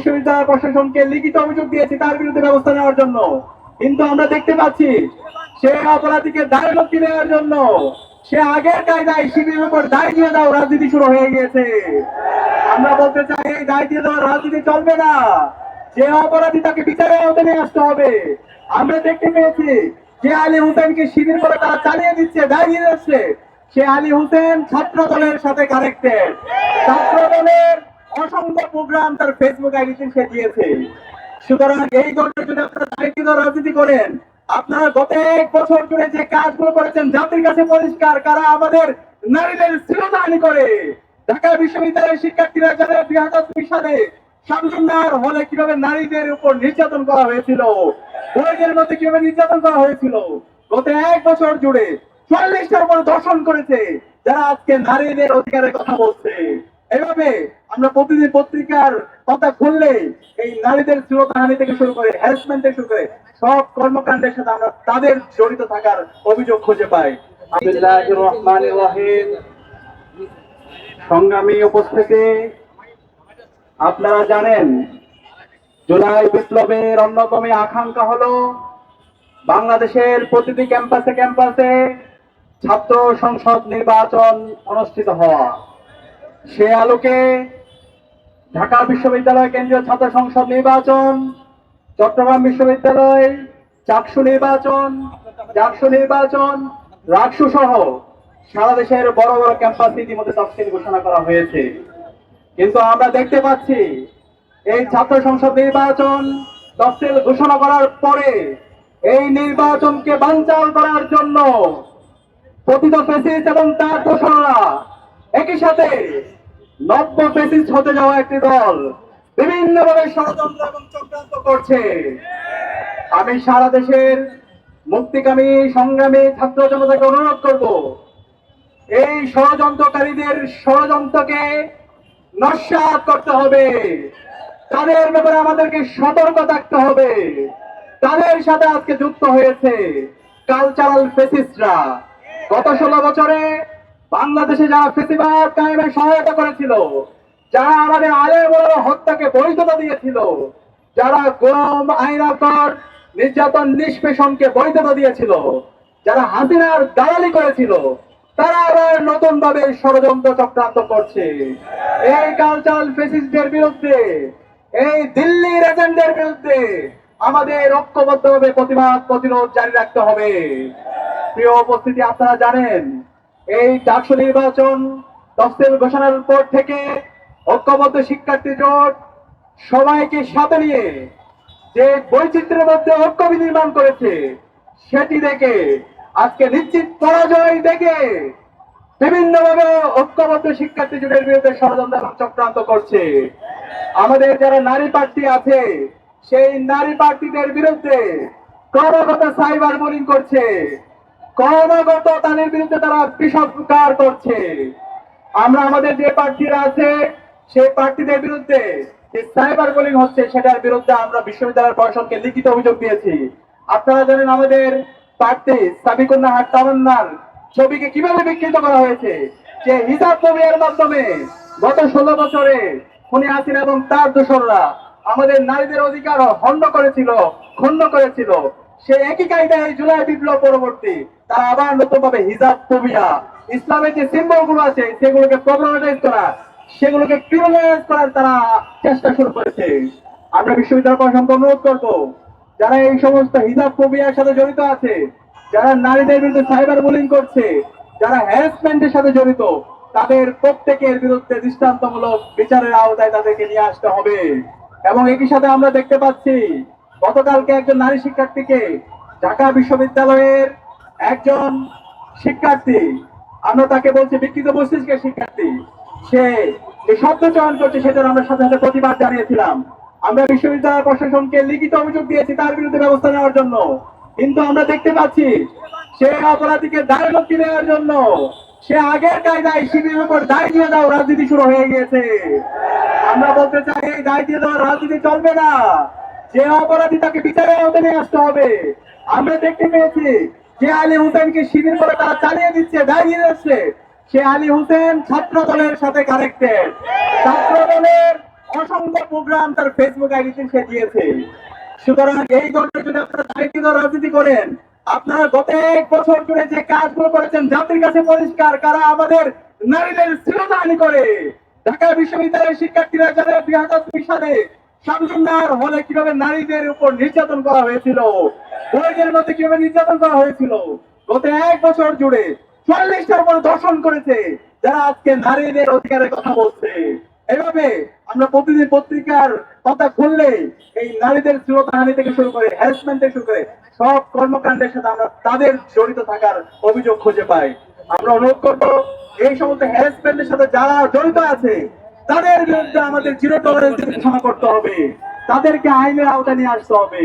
বিশ্ববিদ্যালয় প্রশাসনকে লিখিত অভিযোগ দিয়েছি তার বিরুদ্ধে ব্যবস্থা নেওয়ার জন্য। কিন্তু আমরা দেখতে পাচ্ছি, সে অপরাধীকে দায় মুক্তি দেওয়ার জন্য সে আগের কায়দায় শিবিরের উপর দায় দিয়ে দাও, রাজনীতি শুরু হয়ে গিয়েছে। আমরা বলতে চাই, এই দায় দিয়ে দেওয়ার রাজনীতি চলবে না। যে অপরাধী তাকে বিচারের আওতায় আসতে হবে। আমরা দেখতে পেয়েছি, যে আলী হুসেনকে শিবির করে তারা চালিয়ে দিচ্ছে দাঁড়িয়ে যাচ্ছে সে আলী হুসেন ছাত্র দলের সাথে কানেক্টেড ছাত্র দলের অসংখ্য প্রোগ্রাম তার ফেসবুক আইডিতে সে দিয়েছে। সুতরাং এই দলটা যদি আপনারা দায়িত্ব রাজনীতি করেন, আপনারা গত এক বছর জুড়ে যে কাজগুলো করেছেন, জাতির কাছে পরিষ্কার, কারা আমাদের নারীদের করে? ঢাকা বিশ্ববিদ্যালয়ের শিক্ষার্থীরা দুই হাজার দুই সালে শামসুন্নার হলে কীভাবে নারীদের উপর নির্যাতন করা হয়েছিল মধ্যে কীভাবে নির্যাতন করা হয়েছিল, গত এক বছর জুড়ে চল্লিশটার উপর দর্শন করেছে, যারা আজকে নারীদের অধিকারের কথা বলছে। এভাবে আমরা প্রতিদিন পত্রিকার কথা খুললে এই নারীদের শ্রীলতাহানি থেকে শুরু করে হ্যারাসমেন্ট থেকে শুরু করে সব কর্মকাণ্ডের সাথে আমরা তাদের জড়িত থাকার অভিযোগ খুঁজে পাই। সংগ্রামী উপস্থিতি, আপনারা জানেন, জুলাই বিপ্লবের অন্যতম আকাঙ্ক্ষা হলো বাংলাদেশের প্রতিটি ক্যাম্পাসে ক্যাম্পাসে ছাত্র সংসদ নির্বাচন অনুষ্ঠিত হওয়া। সে আলোকে ঢাকা বিশ্ববিদ্যালয় কেন্দ্রীয় ছাত্র সংসদ নির্বাচন, চট্টগ্রাম বিশ্ববিদ্যালয় চাকসু নির্বাচন চাকসু নির্বাচন, রাকসু সহ সারা দেশের বড় বড় ক্যাম্পাস ইতিমধ্যে তফসিল ঘোষণা করা হয়েছে। কিন্তু আমরা দেখতে পাচ্ছি, এই ছাত্র সংসদ নির্বাচন তফসিল ঘোষণা করার পরে এই নির্বাচনকে বানচাল করার জন্য পতিত ফেসিস এবং তার দোষরা একই সাথে নব্য ফেসিস হতে যাওয়া একটি দল। বিভিন্নভাবে ষড়যন্ত্র এবং চক্রান্ত করছে। আমি সারা দেশের মুক্তিকামী, সংগ্রামী ছাত্র জনতাকে অনুরোধ করব, এই ষড়যন্ত্রকারীদের ষড়যন্ত্রকে নস্যাৎ করতে হবে। তাদের ব্যাপারে আমাদেরকে সতর্ক থাকতে হবে। তাদের সাথে আজকে যুক্ত হয়েছে কালচারাল ফেসিস্টরা গত ষোলো বছরে বাংলাদেশে যারা ফেসিবাদ কায়েমে সহায়তা করেছিল, যারা আমাদের আলের বড় হত্যাকে বৈধতা দিয়েছিল, যারা গরম আইনাকর নির্যাতন, নিষ্পেষণকে বৈধতা দিয়েছিল, যারা হাসিনার দালালি করেছিল, তারা আবার নতুন ভাবে ষড়যন্ত্র চক্রান্ত করছে। এই কালচারাল ফেসিস্টদের বিরুদ্ধে, এই দিল্লির এজেন্টদের বিরুদ্ধে আমাদের ঐক্যবদ্ধভাবে প্রতিবাদ, প্রতিরোধ জারি রাখতে হবে। প্রিয় উপস্থিতি, আপনারা জানেন এই ডাকসু নির্বাচন তফসিল ঘোষণার পর থেকে ঐক্যবদ্ধ শিক্ষার্থী জোট সবাইকে সাথে নিয়ে যে বৈচিত্র্যের মধ্যে ঐক্য বিনির্মাণ করেছে, সেটি দেখে, আজকে নিশ্চিত পরাজয় দেখে বিভিন্ন ভাবে ঐক্যবদ্ধ শিক্ষার্থী জোটের বিরুদ্ধে ষড়যন্ত্র চক্রান্ত করছে। আমাদের যারা নারী প্রার্থী আছে, সেই নারী প্রার্থীদের বিরুদ্ধে ক্রমাগত সাইবার বোলিং করছে। ক্রমাগত তাদের বিরুদ্ধে তারা বিষৎকার করছে। আমরা আমাদের যে প্রার্থীরা আছে, সেই প্রার্থীদের বিরুদ্ধে যে সাইবার বোলিং হচ্ছে, সেটার বিরুদ্ধে আমরা বিশ্ববিদ্যালয় প্রশাসনকে লিখিত অভিযোগ দিয়েছি। আপনারা জানেন আমাদের প্রার্থী সাবিকুন্না হাট তামান্নার ছবিকে কীভাবে বিকৃত করা হয়েছে? যে হিসাব প্রক্রিয়ার মাধ্যমে গত ষোলো বছরে খুনি হাসিনা এবং তার দোসররা আমাদের নারীদের অধিকার হন্য করেছিল, ক্ষুণ্ণ করেছিল। সে একই কায়দায় এই জুলাই বিপ্লব পরবর্তী, তারা আবার নতুন ভাবে হিজাব ফোবিয়া ইসলামের যে সিম্বলগুলো আছে, সেগুলোকে প্রবলেমাটাইজ করা, সেগুলোকে ক্রিমিনালাইজ করার তারা চেষ্টা শুরু করেছে। আমরা বিশ্ববিদ্যালয় প্রশাসনকে অনুরোধ করব, যারা এই সমস্ত হিজাব ফোবিয়ার সাথে জড়িত আছে, যারা নারীদের বিরুদ্ধে সাইবার বুলিং করছে, যারা হ্যারাসমেন্টের সাথে জড়িত, তাদের প্রত্যেকের বিরুদ্ধে দৃষ্টান্তমূলক বিচারের আওতায় তাদেরকে নিয়ে আসতে হবে। এবং একই সাথে আমরা দেখতে পাচ্ছি গতকালকে একজন নারী শিক্ষার্থীকে ঢাকা বিশ্ববিদ্যালয়ের একজন শিক্ষার্থী, আমরা তাকে বলছি বিকৃত মস্তিষ্কের শিক্ষার্থী, সে যে শব্দ চয়ন করছে সেটার আমরা সাথে সাথে প্রতিবাদ জানিয়েছিলাম। আমরা বিশ্ববিদ্যালয় প্রশাসনকে লিখিত অভিযোগ দিয়েছি তার বিরুদ্ধে ব্যবস্থা নেওয়ার জন্য। কিন্তু আমরা দেখতে পাচ্ছি সে অপরাধীকে দায় মুক্তি দেওয়ার জন্য সে আগের কায়দায় শিবিরের উপর দায় দিয়ে দাও রাজনীতি শুরু হয়ে গিয়েছে। আমরা বলতে চাই এই দায় দিয়ে দেওয়ার রাজনীতি চলবে না। যে অপরাধী তাকে বিচারের আওতায় নিয়ে আসতে হবে। আমরা দেখতে পেয়েছি যে আলী হুসেনকে শিবির করে তারা চালিয়ে দিচ্ছে, দাঁড়িয়ে যাচ্ছে সে আলী হুসেন ছাত্র দলের সাথে কানেক্টেড ছাত্র দলের অসংখ্য প্রোগ্রাম তার ফেসবুক আইডিতে সে দিয়েছে। সুতরাং এই ধরনের যদি আপনারা দায়িত্ব রাজনীতি করেন, আপনারা গত এক বছর ধরে যে কাজগুলো করেছেন জাতির কাছে পরিষ্কার, কারা আমাদের নারীদের শ্লীলতাহানি করে? ঢাকা বিশ্ববিদ্যালয়ের শিক্ষার্থীরা যারা দুই হাজার দুই সালে শামসুন্নার হলে কীভাবে নারীদের উপর নির্যাতন করা হয়েছিল? বইদের মধ্যে কীভাবে নির্যাতন করা হয়েছিল? গত এক বছর জুড়ে চল্লিশটার উপর দর্শন করেছে যারা আজকে নারীদের অধিকারের কথা বলছে। এভাবে আমরা প্রতিদিন পত্রিকার কথা খুললে এই নারীদের শ্লীলতাহানি থেকে শুরু করে হ্যারাসমেন্ট থেকে শুরু করে সব কর্মকাণ্ডের সাথে আমরা তাদের জড়িত থাকার অভিযোগ খুঁজে পাই। আমরা অনুরোধ করব, এই সমস্ত হ্যারাসমেন্টের সাথে যারা জড়িত আছে তাদের বিরুদ্ধে আমাদের জিরো টলারেন্স ক্ষমা করতে হবে। তাদেরকে আইনের আওতায় নিয়ে আসতে হবে।